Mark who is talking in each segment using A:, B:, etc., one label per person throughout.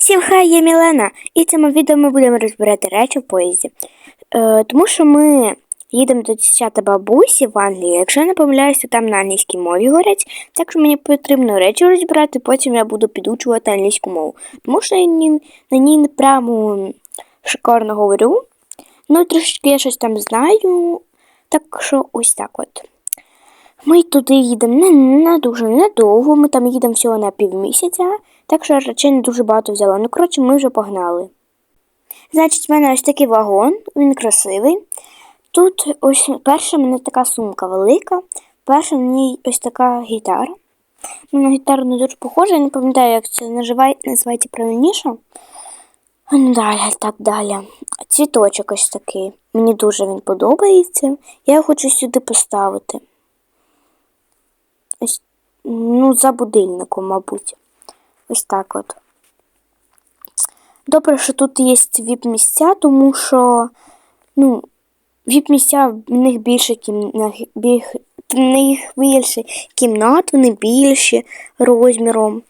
A: Всім хай, я Мілена, і в цьому відео ми будемо розбирати речі в поїзді. Е, тому що ми їдемо до дівчата бабусі в Англію. Якщо я не помиляюся, там на англійській мові говорять. Так що мені потрібно речі розбирати, потім я буду підучувати англійську мову. Тому що я ні- на ній не прямо шикарно говорю. Ну, трошечки я щось там знаю. Так що ось так от. Ми туди їдемо не, не дуже недовго, ми там їдемо всього на півмісяця, так що речей не дуже багато взяла. Ну, коротше, ми вже погнали. Значить, в мене ось такий вагон, він красивий. Тут ось перша в мене така сумка велика, перша в ній ось така гітара. Ну, на гітару не дуже похожа, я не пам'ятаю, як це називає, називається правильніше. Ну, далі, так далі. Цвіточок ось такий. Мені дуже він подобається. Я його хочу сюди поставити. Ось, ну, за будильником, мабуть. Ось так от. Добре, що тут є віп-місця, тому що, ну, віп-місця в них більше кімнат, в них більше кімнат, вони більші розміром.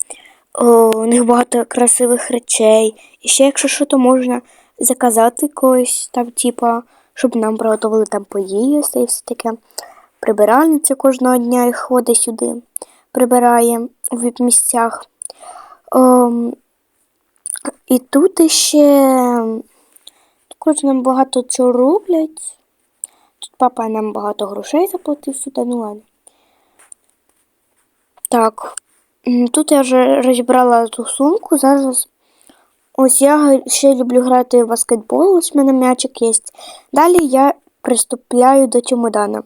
A: О, у них багато красивих речей. І ще, якщо що, то можна заказати когось там, типа, щоб нам приготували там поїсти і все таке. Прибиральниця кожного дня і ходить сюди, прибирає в віп-місцях. Ем, і тут іще також нам багато чого роблять. Тут папа нам багато грошей заплатив сюди, ну ладно. Так, тут я вже розібрала ту сумку. Зараз ось я ще люблю грати в баскетбол, ось в мене м'ячик є. Далі я приступляю до чемодана.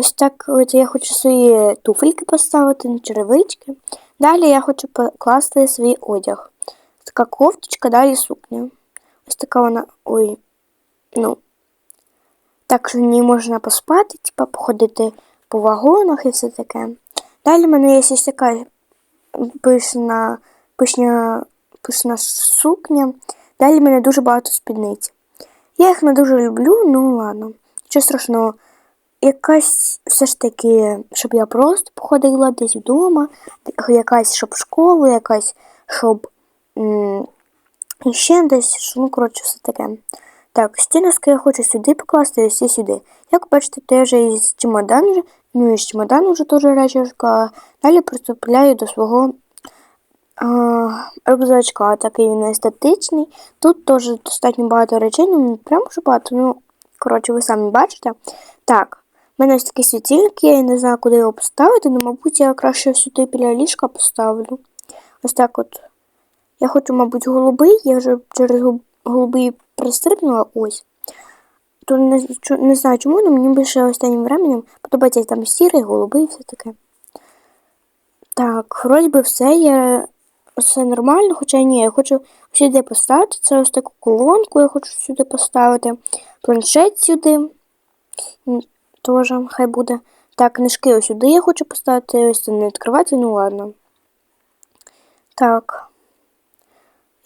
A: Ось так от я хочу свої туфельки поставити на черевички. Далі я хочу покласти свій одяг. Така кофточка, далі сукня. Ось така вона. Ой. Ну. Так що в ній можна поспати, типа походити по вагонах і все таке. Далі в мене є ось така пишна, пишня, пишна сукня. Далі в мене дуже багато спідниць. Я їх не дуже люблю, ну ладно. Нічого страшного. Якась все ж таки, щоб я просто походила десь вдома, якась щоб школу, якась щоб м, ще десь, ну, коротше, все таке. Так, стіноски я хочу сюди покласти, і сюди. Як бачите, то я вже із чемодан, вже- ну і з чемодану вже теж речі розклала. Далі приступляю до свого а, рюкзачка. Такий він естетичний. Тут теж достатньо багато речей, ну не прямо що багато, ну, коротше, ви самі бачите. Так, мене ось такий світильник, я не знаю, куди його поставити, але, мабуть, я краще сюди біля ліжка поставлю. Ось так от. Я хочу, мабуть, голубий, я вже через голубий пристрибнула ось. То не, не знаю чому, але мені більше останнім временем подобається там сірий, голубий все таке. Так, вроді би все, я все нормально, хоча ні, я хочу сюди поставити. Це ось таку колонку я хочу сюди поставити. Планшет сюди. Теж хай буде. Так, книжки ось сюди я хочу поставити, ось це не відкривати, ну ладно. Так.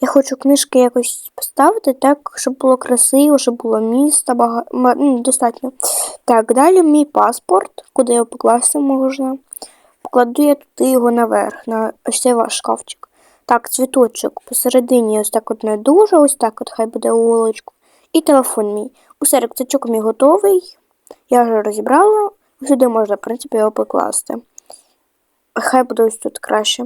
A: Я хочу книжки якось поставити так, щоб було красиво, щоб було місто багато, ну, достатньо. Так, далі мій паспорт, куди його покласти можна. Покладу я туди його наверх, на ось цей ваш шкафчик. Так, цвіточок посередині ось так от не дуже, ось так от хай буде уголочку. І телефон мій. Усе, рюкзачок мій готовий. Я вже розібрала. Сюди можна, в принципі, його покласти. Хай буде ось тут краще.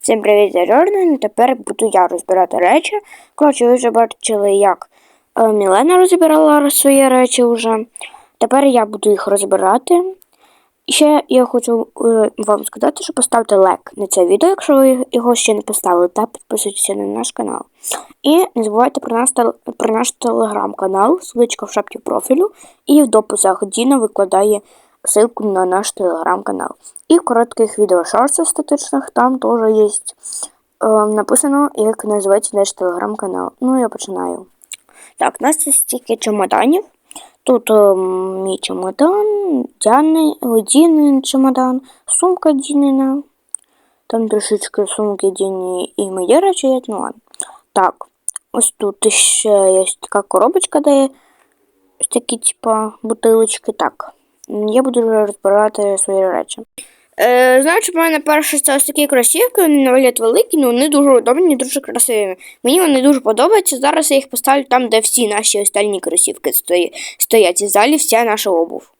A: Всім привіт, я Джордан, і тепер буду я розбирати речі. Коротше, ви вже бачили, як е, Мілена розбирала свої речі вже. Тепер я буду їх розбирати. І ще я хочу е, вам сказати, що поставте лайк на це відео, якщо ви його ще не поставили, та підписуйтесь на наш канал. І не забувайте про, тел- про наш телеграм-канал, ссылочка в шапці профілю, і в дописах Діна викладає ссылку на наш телеграм-канал. І в коротких відео шортсах статичних там теж є е, написано, як називається наш телеграм-канал. Ну, я починаю. Так, у нас є стільки чемоданів. Тут о, мій чемодан, Діани, Дінин чемодан, сумка Дінина. Там трошечки сумки Діни і мої речі є. Ну ладно. Так, ось тут ще є така коробочка, де є ось такі, типа, бутилочки. Так, я буду розбирати свої речі. Е, Значить, в мене перше це ось такі кросівки, вони на вигляд великі, але вони дуже удобні, дуже красиві. Мені вони дуже подобаються. Зараз я їх поставлю там, де всі наші остальні кросівки стоять. І залі вся наша обув.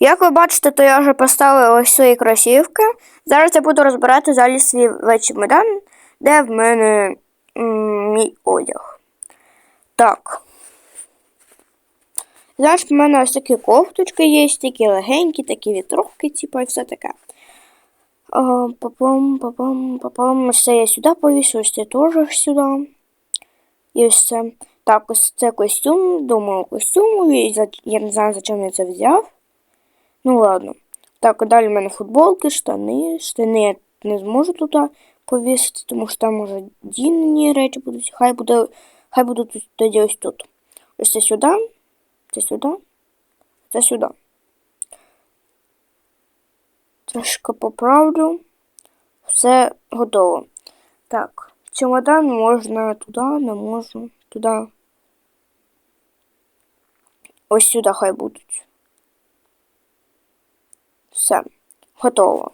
A: Як ви бачите, то я вже поставила ось свої кросівки. Зараз я буду розбирати залі свій весь чемодан, де в мене мій одяг. Так. Значить, в мене ось такі кофточки є, такі легенькі, такі вітровки, типу, і все таке. Папам, папам, папам. Ось це я сюди повісю, ось це теж сюди. І ось це. Так, ось це костюм, думаю, костюм. І Я не знаю, зачем я це взяв. Ну ладно. Так, далі в мене футболки, штани. Штани я не зможу туди повісити, тому що там уже дінні речі будуть. Хай буде, хай будуть тоді ось тут. Ось це сюди, це сюди, це сюди. Трошки поправлю. Все готово. Так, чемодан можна туди, не можу. Туди. Ось сюди хай будуть. Все, готово.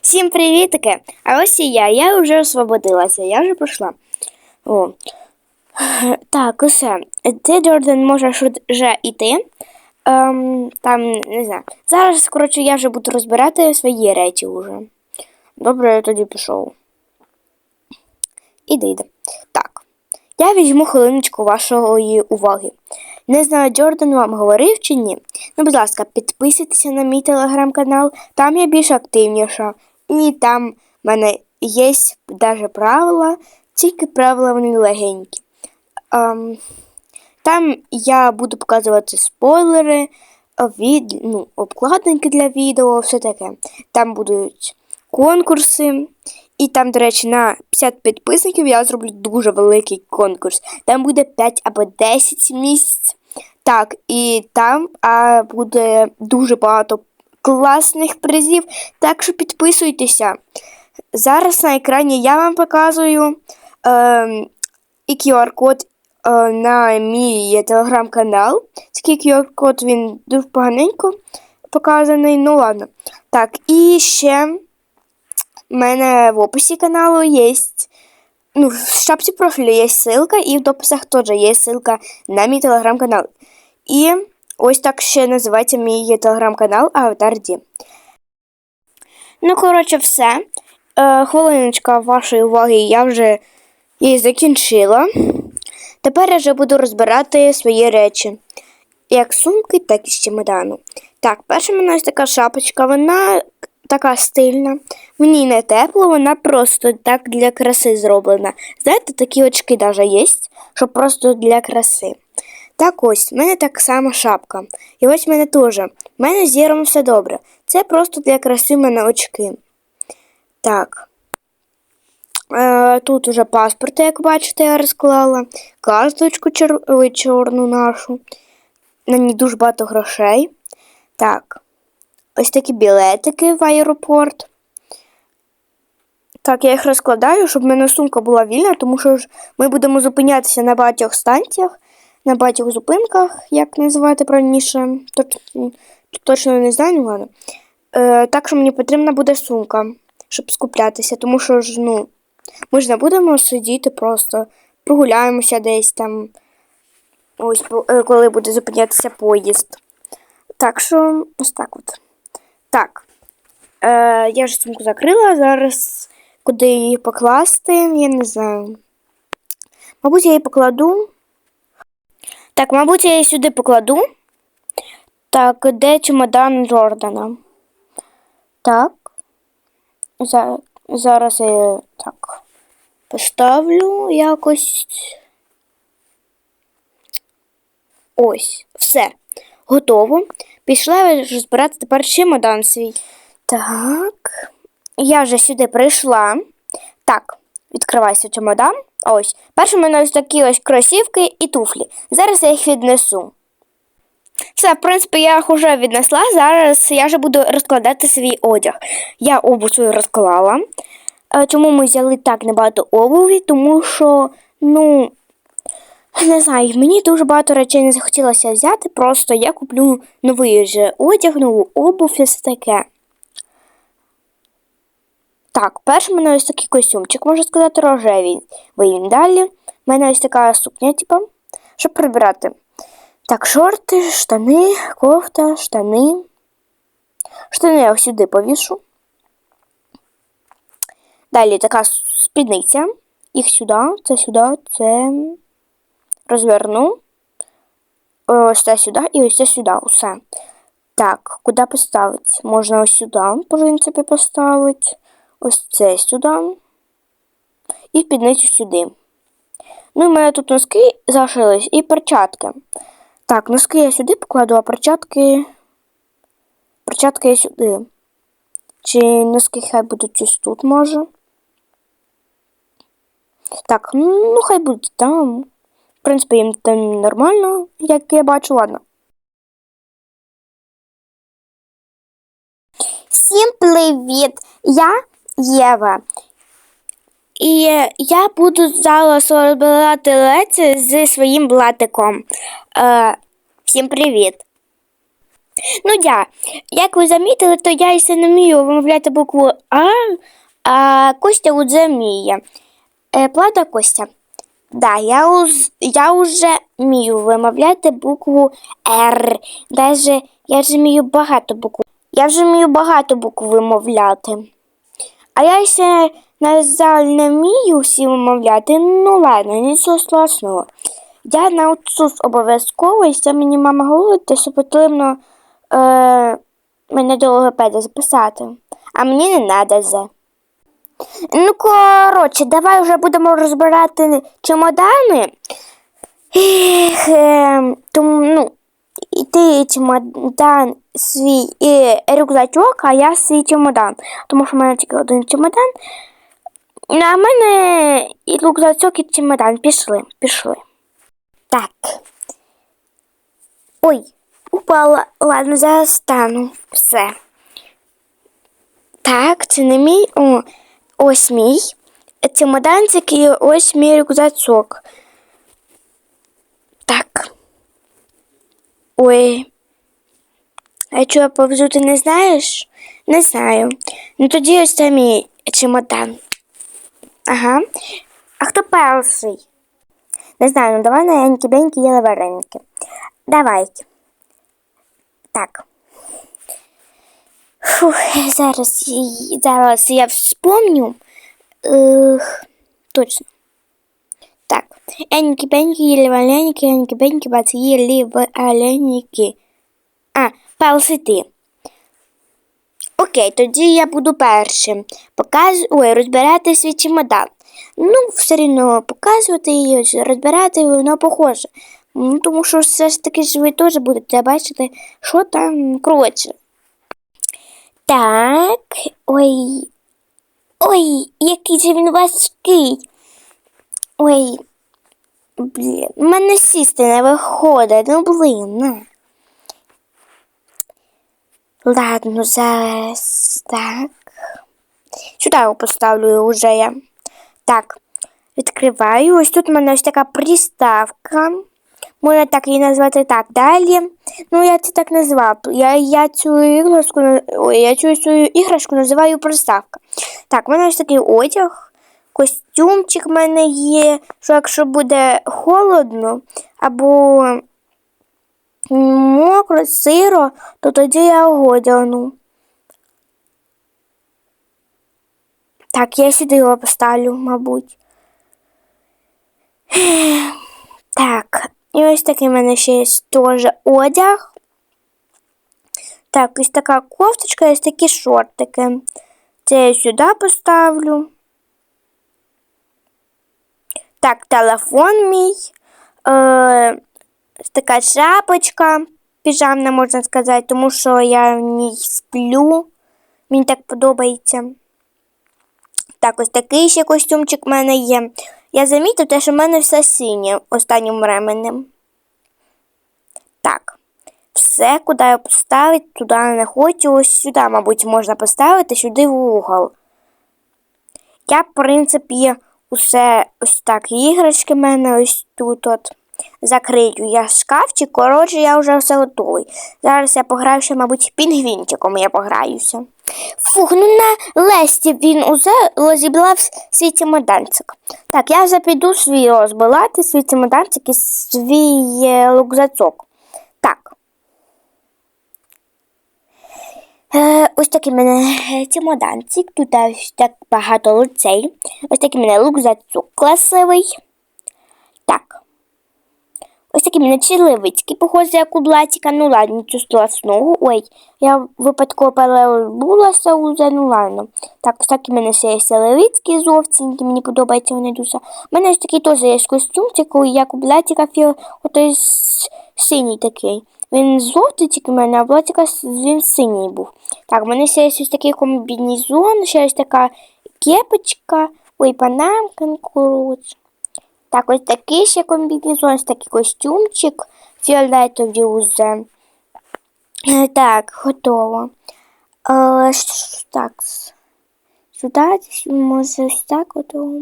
A: Всім привітики! А ось і я. Я вже освободилася, я вже прийшла. О. Так, усе. Ти, Джордан, можеш вже йти. Ем, там, не знаю. Зараз, коротше, я вже буду розбирати свої речі вже. Добре, я тоді пішов. Іди, йди. Так. Я візьму хвилиночку вашої уваги. Не знаю, Джордан вам говорив чи ні. Ну, будь ласка, підписуйтеся на мій телеграм-канал, там я більш активніша. І там в мене є навіть правила, тільки правила вони легенькі. Ам, там я буду показувати спойлери, від, ну, обкладинки для відео, все таке. Там будуть конкурси. І там, до речі, на 50 підписників я зроблю дуже великий конкурс. Там буде 5 або 10 місць. Так, і там а, буде дуже багато класних призів. Так що підписуйтеся. Зараз на екрані я вам показую е, і QR-код е, на мій телеграм-канал. Такий QR-код він дуже поганенько показаний. Ну ладно. Так, і ще в мене в описі каналу є. Ну, в шапці профілю є ссылка, і в дописах теж є ссылка на мій телеграм-канал. І ось так ще називається мій телеграм-канал Аватар Ді. Ну, коротше, все. Е, хвилиночка вашої уваги я вже її закінчила. Тепер я вже буду розбирати свої речі. Як сумки, так і з чемодану. Так, перша в мене ось така шапочка, вона така стильна. Мені не тепло, вона просто так для краси зроблена. Знаєте, такі очки навіть є, що просто для краси. Так ось, в мене так само шапка. І ось в мене теж. В мене з все добре. Це просто для краси в мене очки. Так. Е, тут уже паспорт, як бачите, я розклала. Карточку чор... чорну нашу. На ній дуже багато грошей. Так. Ось такі білетики в аеропорт. Так, я їх розкладаю, щоб в мене сумка була вільна, тому що ж ми будемо зупинятися на багатьох станціях, на багатьох зупинках, як називати правильніше. Точно, точно не знаю, ну ладно. Е, так що мені потрібна буде сумка, щоб скуплятися, тому що ж, ну, ми ж не будемо сидіти просто, прогуляємося десь там, ось е, коли буде зупинятися поїзд. Так що ось так от. Так. Е, я ж сумку закрила. Зараз куди її покласти, я не знаю. Мабуть, я її покладу. Так, мабуть, я її сюди покладу. Так, де чемодан Джордана? Так. За, зараз я так поставлю якось. Ось, все. Готово. Пішла я розбирати тепер чемодан свій. Так. Я вже сюди прийшла. Так, відкривайся чемодан. Ось. Перше в мене ось такі ось кросівки і туфлі. Зараз я їх віднесу. Все, в принципі, я їх вже віднесла. Зараз я вже буду розкладати свій одяг. Я обувь свою розклала. Чому ми взяли так небагато обуві? Тому що, ну, не знаю, мені дуже багато речей не захотілося взяти, просто я куплю новий же одяг, нову обув і все таке. Так, перший в мене ось такий костюмчик, можна сказати, рожевий. Він далі. У мене ось така сукня, типу, щоб прибирати. Так, шорти, штани, кофта, штани. Штани я сюди повішу. Далі така спідниця. Їх сюди, це сюди, це розверну. Ось це сюди і ось це сюди. Усе. Так, куди поставити? Можна ось сюди, в принципі, поставити. Ось це сюди. І спідницю сюди. Ну, і в мене тут носки залишились і перчатки. Так, носки я сюди покладу, а перчатки. Перчатки я сюди. Чи носки хай будуть ось тут, може? Так, ну хай будуть там. В принципі, їм там нормально, як я бачу, ладно. Всім привіт! Я Єва. І я буду зараз розбирати леці зі своїм блатиком. Е, Всім привіт! Ну я, як ви замітили, то я ще не вмію вимовляти букву А, а Костя уже вміє. Е, Плата Костя. Да, я уз, я вже вмію вимовляти букву Р. Даже я вже вмію багато букв. Я вже вмію багато букв вимовляти. А я ще, на жаль, не вмію всі вимовляти. Ну ладно, нічого страшного. Я навчусь обов'язково, і це мені мама говорить, що потрібно е, мене до логопеда записати. А мені не треба вже. Ну, коротше, давай вже будемо розбирати чемодани. Ех, е, тому, ну, і ти чемодан свій і рюкзачок, а я свій чемодан. Тому що в мене тільки один чемодан. А в мене і рюкзачок, і чемодан. Пішли, пішли. Так. Ой, упала. Ладно, зараз стану. Все. Так, це не мій. О, ось мій. Чемоданчик і ось мій рюкзачок. Так. Ой. А що, повзу, ти не знаєш? Не знаю. Ну тоді ось це мій чемодан. Ага. А хто перший? Не знаю, ну давай на яньки беньки їли вареники. Давайте. Так. Фух, зараз, зараз я вспомню. Ех, точно. Так. Эньки беньки їли вареники, еньки беньки баці їли вареники. А, палсити. Окей, тоді я буду першим. Показ... Ой, розбирати свій чемодан. Ну, все одно показувати і розбирати воно похоже. Ну, Тому що все ж таки ж ви теж будете бачити, що там коротше. Так, ой. Ой, який же він важкий. Ой, блін, в мене сісти не виходить, ну блін. на. Ладно, зараз так. Сюди його поставлю вже я. Так, відкриваю. Ось тут у мене ось така приставка. Можна так її назвати так. Далі. Ну, я це так назвав. Я я цю іграшку ой, я цю, цю іграшку називаю приставка. Так, у мене ось такий одяг. Костюмчик в мене є, що якщо буде холодно або мокро, сиро, то тоді я одягну. Так, я сюди його поставлю, мабуть. Так, і ось такий в мене ще є теж одяг. Так, ось така кофточка, ось такі шортики. Це я сюди поставлю. Так, телефон мій. Е, така шапочка піжамна, можна сказати, тому що я в ній сплю. Мені так подобається. Так, ось такий ще костюмчик в мене є. Я замітив те, що в мене все синє останнім временем. Так, все, куди я поставити, туди не хочу. Ось сюди, мабуть, можна поставити, сюди в угол. я, в принципі, усе ось так. Іграшки в мене ось тут от закрию я шкафчик. Коротше, я вже все готовий. Зараз я пограю ще, мабуть, пінгвінчиком я пограюся. Фух, ну на Лесті він уже розібрав свій чемоданчик. Так, я вже піду свій розбирати, свій чемоданчик і свій е, рюкзачок. Так. Е, ось такий мене е, чемоданчик, тут так багато лицей. Ось такий мене рюкзачок красивий. Так. Ось такі в мене черевички, похожі як у блатіка. Ну ладно, нічого страшного. Ой, я випадково перебулася уже, ну ладно. Так, ось такі мене ще є черевички жовтенькі, мені подобається вони дуже. У мене ось такий теж є костюмчик, як у блатіка отой синій такий. Він жовтий тільки в мене, а блатіка він синій був. Так, в мене ще є ось такий комбінезон, ще ось така кепочка, ой, панамка, коротше. Так, ось такий ще комбінезон, ось такий костюмчик, фіолетові уже. Е, Так, готово. Е, так. Сюди, може, ось так готово.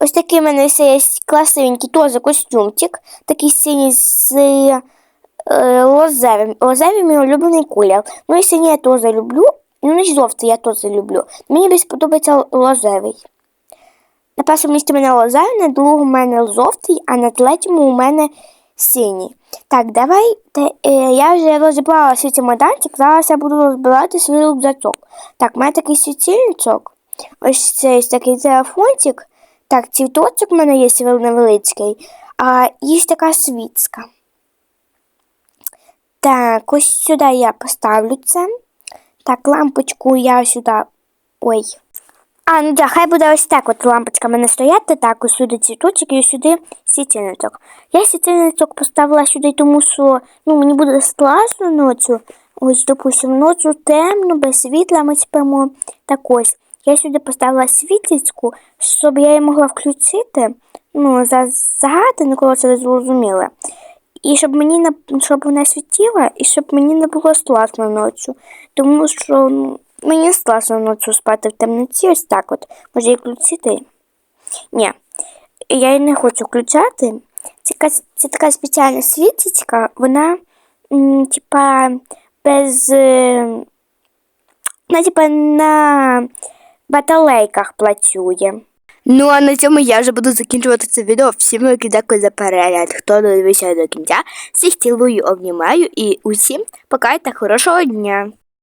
A: Ось такий в мене є красивенький теж костюмчик, такий синій з е, лозевим. Лозевий мій улюблений колір. Ну і синій я теж люблю. Ну, і жовтий я теж люблю. Мені більше подобається лозевий. На першому місці у мене лозевий, на другому у мене жовтий, а на третьому у мене синій. Так, давайте. Е, я вже розібрала свій чемоданчик, зараз я буду розбирати свій рюкзачок. Так, у мене такий світильничок. Ось цей такий телефончик. Так, цвіточок у мене є невеличкий, а є така світська. Так, ось сюди я поставлю це. Так, лампочку я сюди. Ой. А, ну да, хай буде ось так от лампочка в мене стояти, так, ось сюди цвіточок і сюди світильничок. Я світильничок поставила сюди, тому що ну, мені буде страшно ночі. Ось, допустим, ночі темно, без світла ми спимо. Так ось. Я сюди поставила світлицьку, щоб я її могла включити. Ну, за загати, ну, коротше, ви зрозуміли. І щоб мені не щоб вона світила, і щоб мені не було страшно ночі. Тому що ну, мені страшно ночі спати в темноті, ось так от. Може її включити? Ні, я її не хочу включати. Це, це така спеціальна світічка, вона типа без. е, Вона типа на батарейках працює. Ну а на цьому я вже буду закінчувати це відео. Всім велике дякую за перегляд. Хто додивився до кінця, всіх цілую, обнімаю і усім пока та хорошого дня.